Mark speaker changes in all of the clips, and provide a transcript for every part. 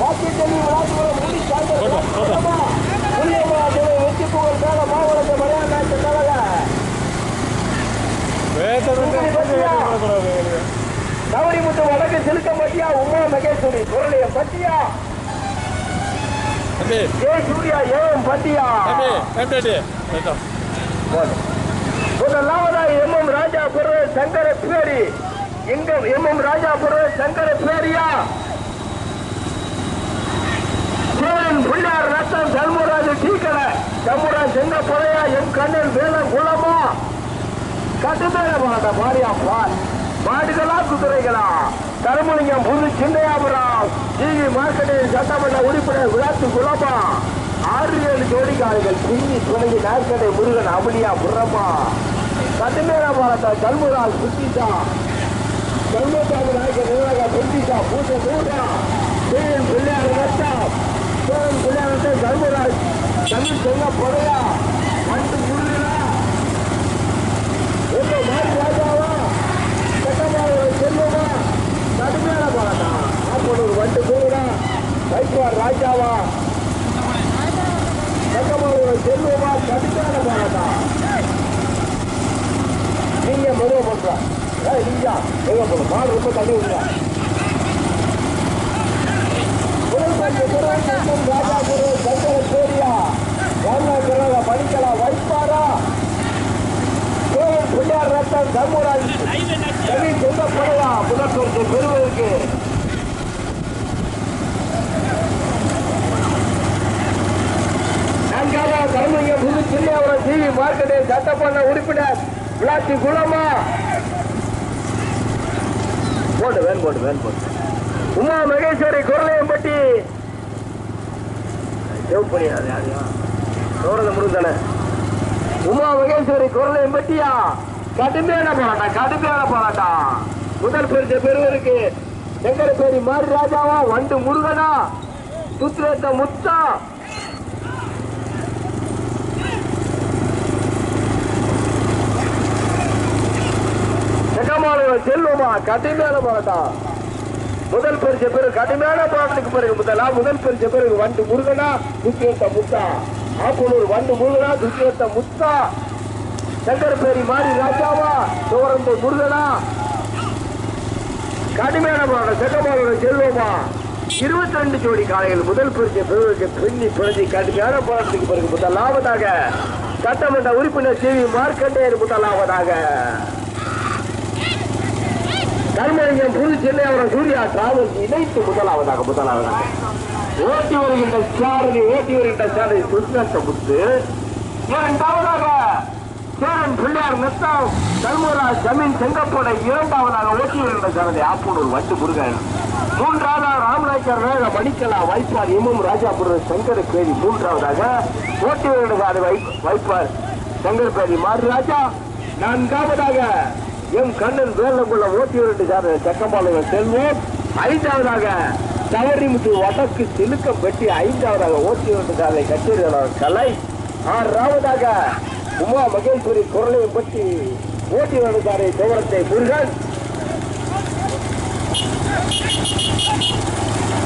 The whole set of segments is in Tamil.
Speaker 1: வாக்கி செல்வி விளாசி புலம் முடி சாந்தமா புரியமா துணை வெற்றி புகழ் மேல மாவட்ட மலையாள நாட்டு கழக கவரிமுத்து வடக்கு சிலுக்கம்பட்டியா உமா மகேஸ்வரி பொருளைய பட்டியா ஏ சூர்யா ஏவம் பட்டியா முதலாவதாக எம் எம் ராஜா புர சங்கர பேரி எங்க எம் எம் ராஜா புர சங்கர பேரியா சேரன் பிள்ளையார் ரத்தம் சண்முகராஜ் டீக்கடை. சண்முகராஜ் செங்க புறையா எம் கண்ணன் வேலம் குளமா கட்டுத்தர மாட்ட மாரியா பால். மாடுகளா குதிரைகளா? தருமலிங்கம் புது சின்னையாபுரம் ஜிவி மார்க்கெட்டில் சட்டமன்ற உறுப்பினர் விளாத்து குலமா? ஆறு ஏழு ஜோடிக்காரர்கள் பின்னி துணங்கி நாற்கடை முருகன் அமளியா புறமா? கட்டுமேல பாலத்தா கல்முரால் சுத்திட்டா கல்முத்தாவு நாயக்க நிர்வாக சுத்திட்டா பூஜை மூட்டா சேரன் பிள்ளையார் நட்டா? சேரன் தமிழ் செங்க பொறையா வந்து முருகனா மாதிரி ராஜாவா? சட்டமாவோட செல்வமா கடுமையான போராட்டா அப்போது ஒரு வண்டு ராஜாவா? சட்டமாவோட செல்வமா? கடுமையான நீங்க மெதுவா பண்றா நீங்க மெதுவா போடு மாடு ரொம்ப தள்ளி விடுங்க முதல் பந்து குரல் மற்றும் ராஜா குரல் சங்கர பேரியா ராமநாதபுரம் படிக்கலாம் வைப்பாரா கோவில் பிள்ளையார் ரத்தம் தர்மராஜ் கவி சொந்த படையா பெறுவதற்கு நான்காக கருமங்க புது டிவி மார்க்கெட்டில் சட்டமன்ற உறுப்பினர் விளாசி குளமா போட்டு வேன் போட்டு வேன் போட்டு உமா மகேஸ்வரி குரலையம்பட்டி செவப்படி அது யாரையா சோழனை முடிந்தானே உமா மகேஸ்வரி குரலை பட்டியா கடுமையான போராட்டம் கடுமையான போராட்டம். முதல் பரிசு பெறுவருக்கு செங்கரப்பேரி மாரி ராஜாவா வண்டு முருகனா? சுத்திரத்த முத்தா? செகமாளுவ செல்வமா? கடுமையான போராட்டம். முதல் பரிசு பிறகு கடுமையான போராட்டத்துக்கு பிறகு முதலா முதல் பரிசு பிறகு வண்டு முருகனா சுத்திரத்த முத்தா. ஆப்பூர் வண்டு முருகனா சுத்திரத்த முத்தா. சங்கரப்பேரி மாரி ராஜாவா சோரந்த முருகனா. கடுமையான போராட்டம் செங்கமாளோட செல்வமா. இருபத்தி ரெண்டு ஜோடி காலையில் முதல் பரிசு பெறுவதற்கு பின்னி பிறந்தி கடுமையான போராட்டத்துக்கு பிறகு முதலாவதாக சட்டமன்ற உறுப்பினர் சி வி மார்க்கண்டேயர் முதலாவதாக. கர்மலிங்கம் புதுச்சேரி சென்னை சூர்யா டிராவல்ஸ் இணைத்து முதலாவதாக முதலாவதாக. ஓட்டி வருகின்ற சாரதி ஓட்டி வருகின்ற சாரதி சுஷ்ணத்த முத்து இரண்டாவதாக சேரன் பிள்ளையார் நத்தம் தர்மராஜ் ஜமீன் செங்கப்போட இரண்டாவதாக ஓட்டி வருகின்ற சாரதி ஆப்பூர் வட்டு முருகன் மூன்றாவதாக ராமநாயக்கர் வேக மணிக்கலா வைப்பார் இமும் ராஜாபுரம் சங்கர பேரி மூன்றாவதாக ஓட்டி வருகின்ற சாரதி வைப்பார். சங்கர பேரி மாறு ராஜா நான்காவதாக எம் கண்ணன் வேலங்குள்ள ஓட்டி வருகின்ற சார் செக்கம்பாளையம் செல்வோம். ஐந்தாவதாக தவறிமுத்து வடக்கு சிலுக்கம் பெட்டி ஐந்தாவதாக ஓட்டி வந்ததாலை கச்சேரியாளர் கலை. ஆறாவதாக உமா மகேஸ்வரி குரலையும் பற்றி ஓட்டி வந்ததாரை தோரத்தை முருகன்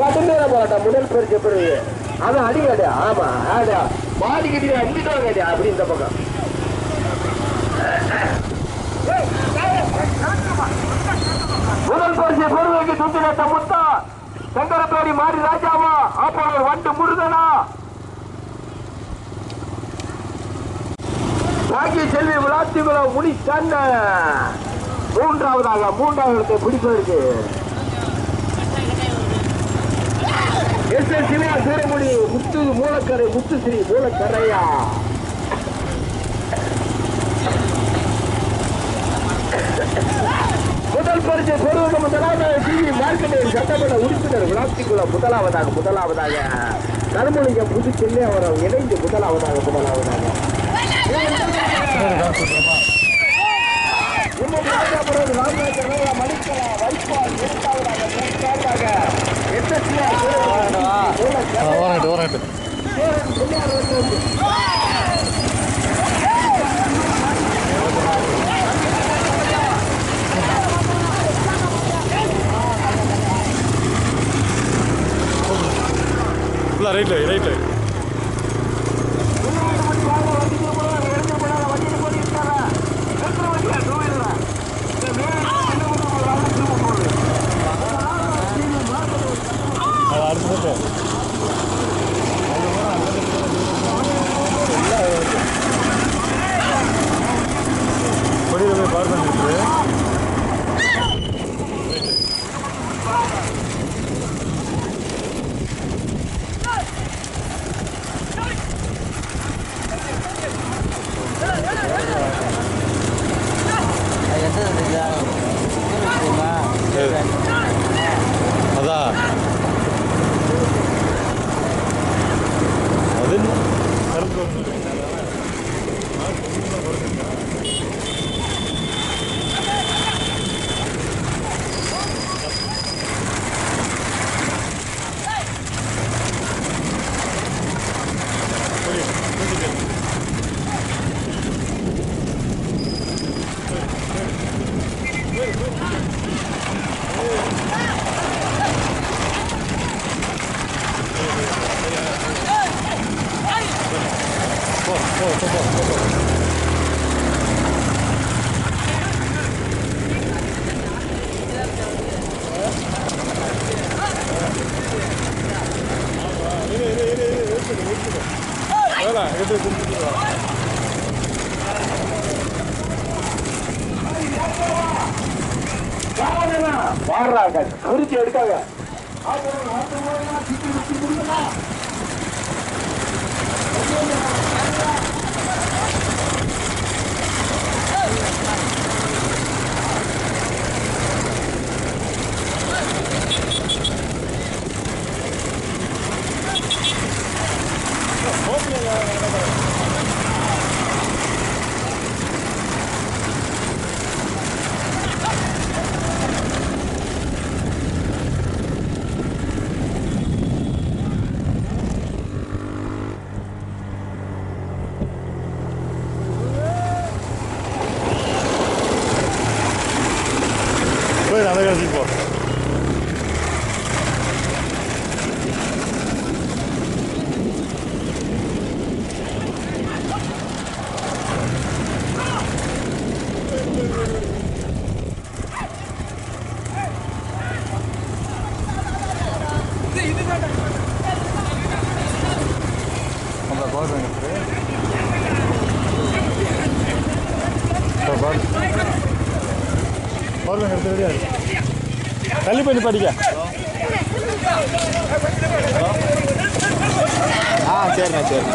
Speaker 1: கடுமையான போராட்டம் முதல் பரிசு பிறகு. அதான் அடிக்காடு ஆமா ஆடா மாடிக்கிட்டு அடிக்கிட்டோம் அப்படி இந்த பக்கம். முதல் பரிசு பெறுவதற்கு சுத்தி நட்ட முத்தா. சங்க உத்தரப்பேடி மாறி ராஜாவா? அப்போ வண்டு முருகனா? பாக்கிய செல்வி விளாத்திகுளம் முனி கண்ண. மூன்றாவதாக மூன்றாவது இடத்தை பிடிப்பதற்கு. எஸ் எஸ் சிவா சூரமுடி முத்து மூலக்கரை முத்து ஸ்ரீ மூலக்கரையா? முதல் பரிசு பெறுவது முதலாவதாக டிவி மார்க்கெட்டிங் சட்டமன்ற உறுப்பினர் விளாத்திக்குளம் முதலாவதாக முதலாவதாக. கருமலிங்கம் புதுச்செல்லை அவர் இணைந்து முதலாவதாக முதலாவதாக. இன்னும் ராஜாபுரம் ராமநாதர் ராஜா மணிக்கலா வைப்பால் இரண்டாவதாக மூன்றாவதாக எஸ்எஸ்ஆர்
Speaker 2: ஓரட்டு ஓரட்டு ஃபுல்லாக ரைட்டில் ரைட்டில் मार मारला
Speaker 1: काय घरीच अडकाव्या
Speaker 2: Oh, yeah, yeah, yeah, yeah. Power bank power power bank எடுத்து ரெடியா இருக்கு தள்ளி போய் படிக்க ஆ சரிண்ணா சரி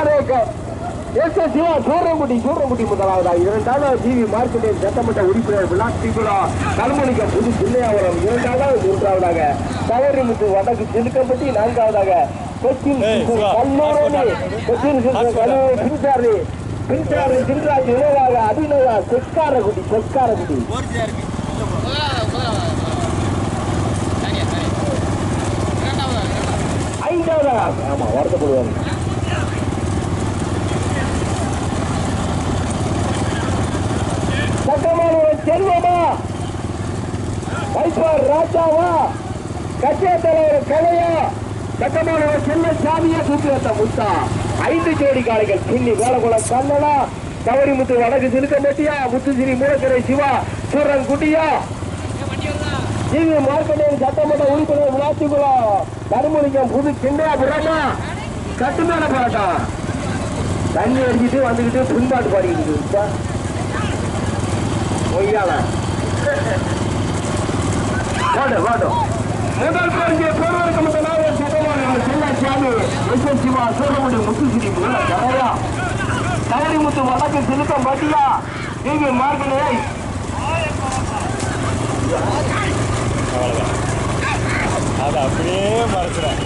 Speaker 1: எஸ். எஸ். சிவா சூரங்குடி சூரங்குடி முதலாவதாக இரண்டாவது ஜிவி மார்க்கெட்டின் சட்டமன்ற உறுப்பினர் விளாத்திகுலா கல்மணிக்கம் புது சின்னையாவரம் இரண்டாவது மூன்றாவதாக. தவறிமுத்து வடக்கு செலுக்கப்பட்டி நான்காவதாக. கொச்சின் கல்லூரணி கொச்சின் கல்லூரி பின்சாரி. பின்சாரி சின்ராஜ் இணைவாக அபிநயா செக்காரகுடி செக்காரகுடி ஐந்தாவது? ஆமா வருத்தப்படுவாங்க சட்டமானவர் செல்வமா? வைப்பார் ராஜாவா? கட்சிய தலைவர் கலையா? சட்டமானவர் செல்ல சாமியா சுற்றுவத்த முத்தா. ஐந்து ஜோடி காலைகள் பின்னி வேலகுளம் கண்ணனா கவரிமுத்து வடக்கு சிலுக்கம்பட்டியா முத்துசிறி மூலக்கரை சிவா? சூரன் குட்டியா? ஜிவி மார்க்கெட்டிங் சட்டமன்ற உறுப்பினர் விளாத்திகுளம் கருமலிங்கம் புது சிண்டையாபுரமா கட்டுமேல போராட்டம் தண்ணி அடிச்சுட்டு வந்துக்கிட்டு பின்பாட்டு பாடிக்கிட்டு இருக்கு. பொய்யால வாடு வாடு. முதல் பரிசு பெறுவதற்கு முதலாக சட்டமான Chellasamy S. S. Siva Suramudi Muthusiri முள்ள கரையா தவறிமுத்து வடக்கு சிலுக்கம் பட்டியா. மார்க்கெட்டிங்
Speaker 2: அவ்வளோதான் அதை அப்படியே மறைச்சிடும்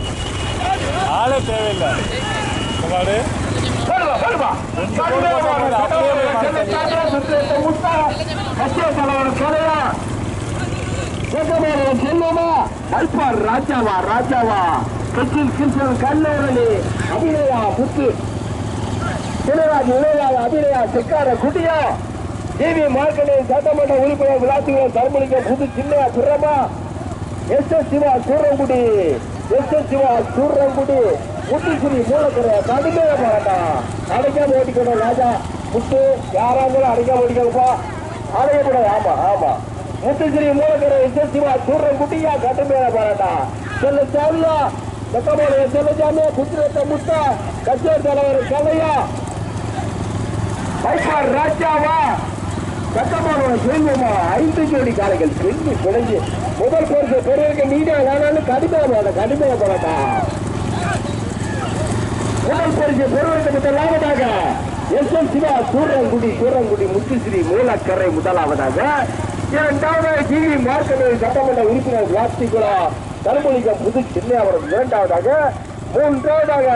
Speaker 2: ஆளே தேவையில்லை. மாடு
Speaker 1: போடுவா, ராஜாவா ராஜாவா? கட்சியில் கிருஷ்ணன் கல்லூரணி அபிநயா முத்து. சிவராஜ் இளையாத அபிநயா செக்கார குட்டியா. டிவி மார்க்கெட்டிங் சட்டமன்ற உறுப்பினர் விளாத்திகுளம் தர்மலிங்கம் புது Chinnaiya சுரமா. S S Siva Surangudi. S S Siva Surangudi. Muthusiri Moolakkarai கடுமையாக போராட்டம். அடைக்காம ஓட்டிக்கணும் ராஜா முத்து யாராங்களும் இருந்தாலும் அடைக்காம ஓட்டிக்கப்பா அடையக்கூடாது ஆமா ஆமா. முத்துசிறி மூலக்கரை எஸ். எஸ். சிவா சூரங்குட்டியா கடுமையாக போராட்டம். செல்ல சாமியா சட்டமன்ற செல்ல சாமியா குத்திரத்த முத்தா கட்சியர் தலைவர் கலையா வைப்பார் ராஜாவா சட்டமான செல்வமா? ஐந்து ஜோடி காலைகள் பின்னி பிழைஞ்சு முதல் பரிசு பெரியவருக்கு நீடா வேணாலும் கடுமையா போட கடுமையா போடட்டா முதல் பரிசு பெறுவதற்கு முதலாவதாக எஸ் எஸ் சிவா சூரங்குடி சூரங்குடி முத்துஸ்ரீ மூலக்கரை முதலாவதாக இரண்டாவதாக ஜிவி மார்க்கெட் சட்டமன்ற உறுப்பினர் பிளாஸ்டிகுலா தருமலிங்கம் புது சின்னையாவரம் இரண்டாவதாக மூன்றாவதாக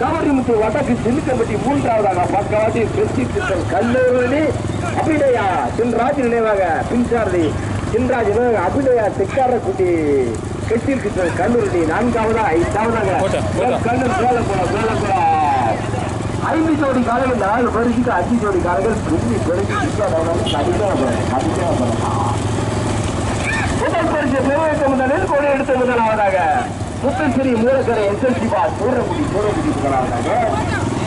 Speaker 1: கவரிமுத்து வடக்கு சிலுக்கம்பட்டி மூன்றாவதாக பக்கவாட்டி வெற்றி கிருஷ்ணன் கல்லூரி அபிநயா சின்ராஜ் நினைவாக பின்சாரதி சின்ராஜ் நினைவாக அபிநயா செக்காரக்குட்டி. கெட்டில் கிருஷ்ணன் கல்லூரி நான்காவதா ஐந்தாவதாக. கல்லூர் வேலக்குளம் வேலக்குளம். ஐந்து ஜோடி காலைகள் நாலு பரிசுக்கு அஞ்சு ஜோடி பெருக்கி கடிமையான கடிமையான முதல் பரிசு பெருமைக்கு முதலில் கொடி எடுத்த முதலாவதாக. முத்தஸ்ரீ மூலக்கரை எஸ்எஸ்சி பா சூரக்குடி சூரக்குடி முதலாவதாக.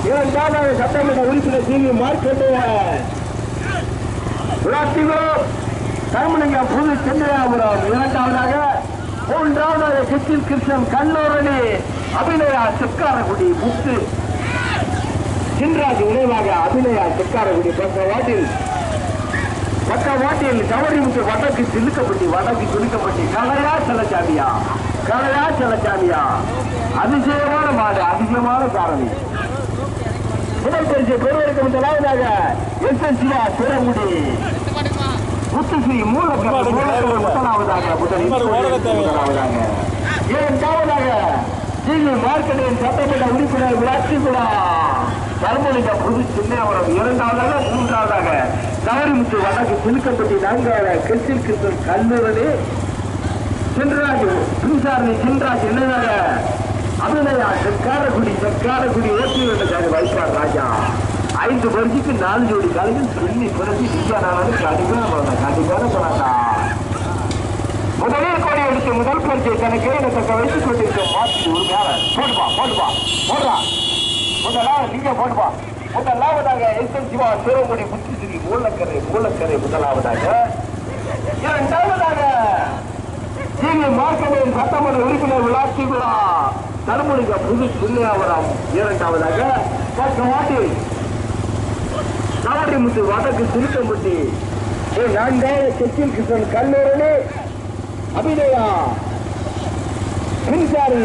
Speaker 1: இரண்டாவது சட்டமன்ற உறுப்பினர் சி. வி. மார்க்கெட்டுவர் விளாத்திகுளம் கருமலிங்கம் புது சென்னையாபுரம். இரண்டாவதாக மூன்றாவதாக கிச்சில் கிருஷ்ணன் கல்லூரணி அபிநயா செக்காரகுடி முத்து. சின்ராஜ் நினைவாக அபிநயா செக்காரகுடி பக்க வாட்டில் பக்க வாட்டில் கவரிமுத்து வடக்கு சிலுக்கப்பட்டி வடக்கு சிலுக்கப்பட்டி கலையா செல்லச்சாமியா கலையா செல்லச்சாமியா அதிசயமான மாடு அதிசயமான காரணி. முதல் பரிசு பெறுவதற்கு முதலாவதாக எஸ் எஸ் சிவா சிறமுடி மூலக்கர் மூலக்கர் முதலாவதாக முதலாவதாக. இரண்டாவதாக ஜிவி மார்க்கெட்டின் சட்டமன்ற உறுப்பினர் விளாட்சிகுடா தர்மலிங்க புது சின்னையாவரம் இரண்டாவதாக மூன்றாவதாக. கவரிமுத்து வடக்கு சிலுக்கப்பட்டி நான்காவதாக கிறிஸ்டின் கிருஷ்ணன் கல்லூரணி சின்ராஜ் பின்சாரணி சின்ராஜ் என்னதாக அபிநயா செக்காரக்குடி செக்காரக்குடி ஓட்டி வந்ததாக வைப்பார் ராஜா. ஐந்து பரிசுக்கு நாலு ஜோடி காலையில் சொல்லி பிறகு விஜயானாலும் கடுமையான போராட்டம் கடுமையான போராட்டம் முதலில் கோடி எடுத்து முதல் பரிசை தனக்கு தக்க வைத்துக் கொண்டிருக்கும் மாற்றி உரிமையாளர் போட்டுப்பா போட்டுப்பா போடுறா. முதலா நீங்க போட்டுப்பா. முதலாவதாக எஸ்என் சிவா சிவகுடி முத்துசிறி மூலக்கரை மூலக்கரை முதலாவதாக. இரண்டாவதாக ஜிவி மார்க்கமேன் சட்டமன்ற உறுப்பினர் விளாட்சி விழா தர்மலிங்க புது புண்ணியாவரம் இரண்டாவதாக பத்து பக்கவாட்டில் காவடிமுத்து வடக்கு திருக்கம்பட்டி நான்காவது செக்கில் கிருஷ்ணன் கல்லூரணி அபிநயா. மின்சாரி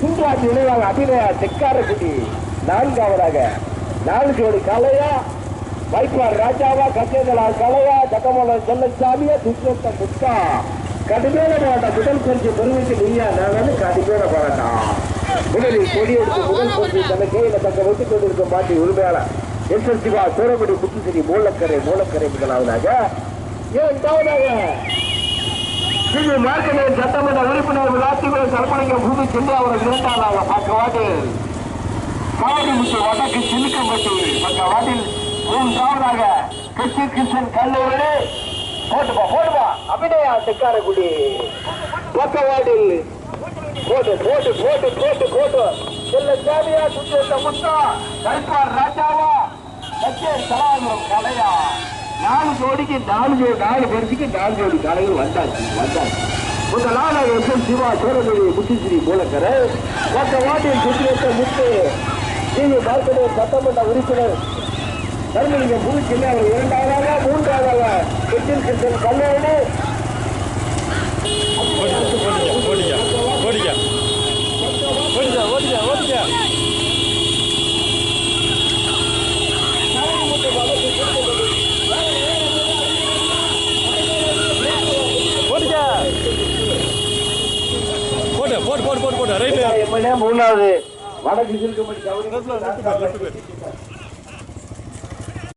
Speaker 1: சுந்தராஜ் இணைவாக அபிநயா தெக்காரக்குடி. நான்காவதாக நாலு ஜோடி கலையா. வைப்பார் ராஜாவா கச்சேதலா கலையா ஜக்கமல செல்லசாமியா துஷ்ணத்த முத்தா. கடுமையான போராட்டம் முதல் பரிசு பெருமைக்கு நீயா நான் கடுமையான போராட்டம். முதலில் கொடி எடுத்து முதல் பரிசு தனக்கு கையில தக்க வைத்துக் கொண்டிருக்கும் பாட்டி உரிமையாளர். எஸ் எஸ் சிவா சூரக்குடி புத்துசிரி மூலக்கரை மூலக்கரை முதலாவதாக. இரண்டாவதாக ஸ்ரீ மார்க்கெட் சட்டமன்ற உறுப்பினர் விளாத்திகுளம் சரப்பணிங்க பூமி சென்று அவரை இரண்டாவதாக பக்கவாட்டில் காவடி முத்து வடக்கு சிலுக்கம்பட்டி பக்கவாட்டில் மூன்றாவதாக கிருஷ்ண கிருஷ்ணன் கல்லூரி. போட்டுப்பா போட்டுப்பா. அபிநயா தெக்காரக்குடி. பக்கவாட்டில் போட்டு போட்டு போட்டு போட்டு போட்டு. செல்ல சாமியா சுற்றி முத்தா. கல்பார் ராஜாவா. கலையா? நாலு ஜோடிக்கு நாலு ஜோடி நாலு பேருக்கு நாலு ஜோடி கலைகள் வந்தாச்சு வந்தாச்சு. உங்க S S M Siva Cholamozhi Muthusri Moolakkarai. மற்ற வாட்டில் சுத்திரத்த முத்து டிவி பார்க்கணும் சட்டமன்ற உறுப்பினர். தர்மலிங்கம் புது அவர் இரண்டாவதாக மூன்றாவதாக கிருஷ்ணன் கிருஷ்ணன் கல்லூரி. மூணாவது. வடக்கு